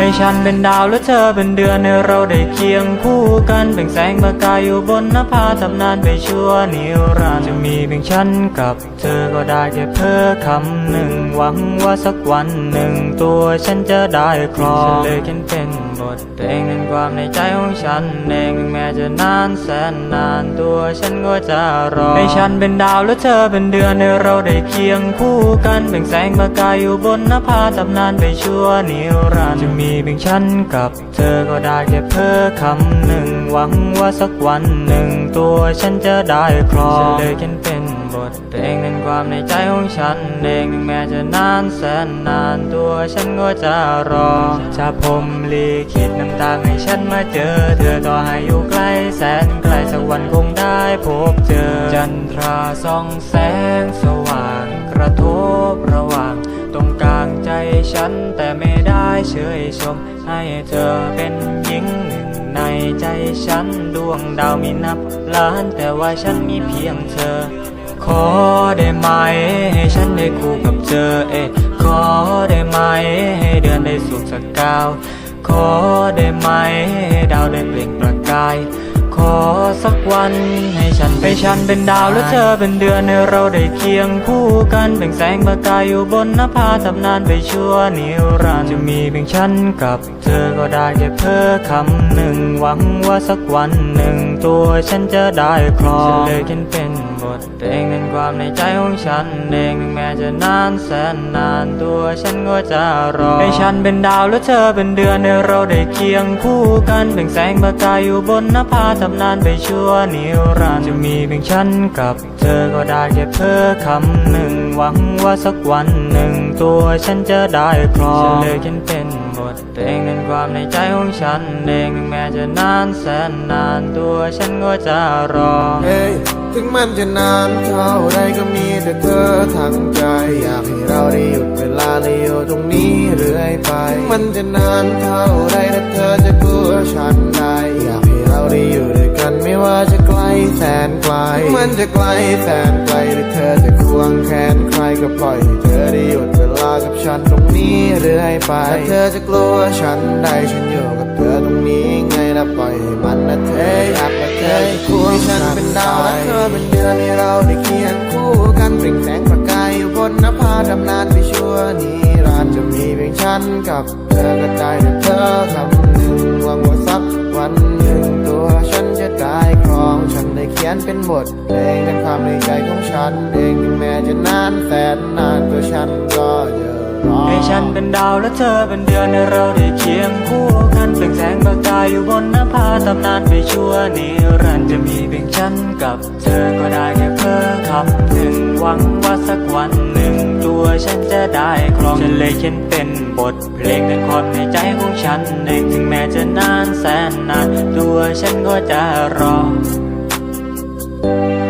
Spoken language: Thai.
ให้ฉันเป็นดาวและเธอเป็นเดือนให้เราได้เคียงคู่กันเบ่งแสงประกายอยู่บนนภาตำนานไปชั่วนิรันดร์จะมีเพียงฉันกับเธอก็ได้แค่เพ้อคำหนึ่งหวังว่าสักวันหนึ่งตัวฉันจะได้ครองฉันเลยเขียนเป็นบทเพลงเป็นความในใจของฉันเองแม้จะนานแสนนานตัวฉันก็จะรอให้ฉันเป็นดาวและเธอเป็นเดือนให้เราได้เคียงคู่กันเบ่งแสงประกายอยู่บนนภาตำนานไปชั่วนิรันดร์จะมีเพียงฉันกับเธอก็ได้แค่เพ้อคำหนึ่ง หวังว่าสักวันหนึ่ง ตัวฉันจะได้ครองฉันเลยเขียนเป็นบทเพลงเป็นความในใจของฉันเองถึงแม้จะนานแสนนานตัวฉันก็จะรอถ้าผมลีคิดน้ำตาให้ฉันมาเจอ เธอต่อให้อยู่ไกลแสนไกลสักวันคงได้พบเจอ จันทราส่องแสงสว่าง กระทบระหว่าง ตรงกลางใจฉันแต่ไม่ ได้เชยชม ให้เธอเป็นหญิงหนึ่งในใจฉันดวงดาวมีนับล้านแต่ว่าฉันมีเพียงเธอ ขอได้ไหม ให้ฉันได้คู่กับเธอเอ๊ขอได้ไหม ให้เดือนได้สุขสักกาว ขอได้ไหมให้ดาวได้เปล่งประกาย สักวัน ให้ฉันไปฉันเป็นดาวแล้วเธอเป็นเดือนให้เราได้เคียงคู่กันเบ่งแสงประกายอยู่บนนภาตำนานไปชั่วนิรันดร์จะมีเพียงฉันกับเธอก็ได้แค่เพ้อคำหนึ่งหวังว่าสักวันหนึ่งตัวฉันจะได้ครองฉันเลยเขียนเป็นบทเพลงเป็นความในใจของฉันเองถึงแม้จะนานแสนนานตัวฉันก็จะรอให้ฉันเป็นดาวแล้วเธอเป็นเดือนให้เราได้เคียงคู่กันเบ่งแสงประกายอยู่บนนภาตำนานไปชั่วนิรันดร์จะมีเพียงฉันกับเธอก็ได้แค่เพ้อคำหนึ่งหวังว่าสักวันหนึ่งตัวฉันจะได้ครองฉันเลยเขียนเป็นบทเพลงเป็นความในใจของฉันเองแม้จะนานแสนนานตัวฉันก็จะรอเฮ้ยถึงมันจะนานเท่าไรก็มีแต่เธอทั้งใจ อยากให้เราได้หยุดเวลาได้อยู่ตรงนี้เรื่อยไปถึงมันจะนานเท่าไรแต่เธอจะันจะไกลแสนไกลหรือเธอจะควงแขนใครก็ปล่อยให้เธอได้หยุดเวลากับฉันตรงนี้เรื่อยไปถ้าเธอจะกลัวฉันได้ฉันอยู่กับเธอตรงนี้ไงนะปล่อยให้มันนะเธออยากและเธอจะควงฉันเป็นดาวและเธอเป็นเดือนให้เราได้เคียงคู่กันเปล่งแสงประกายอยู่บนนภาดำนานไปชั่วนิรันดร์จะมีเพียงฉันกับเธอก็ได้แต่เธอคำหนึ่งหวังว่าสัก ยนเป็นบทเพลงเป็นความในใจของฉัน เองถึงแม้จะนานแสนนานตัวฉันก็เยอะรอให้ฉันเป็นดาวและเธอเป็นเดือนให้เราได้เคียงคู่กันเปล่งแสงประกายอยู่บนนภาตำนานไปชั่วนิรันดร์จะมีเพียงฉันกับเธอก็ได้แค่เพ้อคำหนึ่งหวังว่าสักวันหนึ่งตัวฉันจะได้ครองฉันเลยเขียนเป็นบทเพลงเป็นความในใจของฉันเองถึงแม้จะนานแสนนานตัวฉันก็จะรอ Thank you.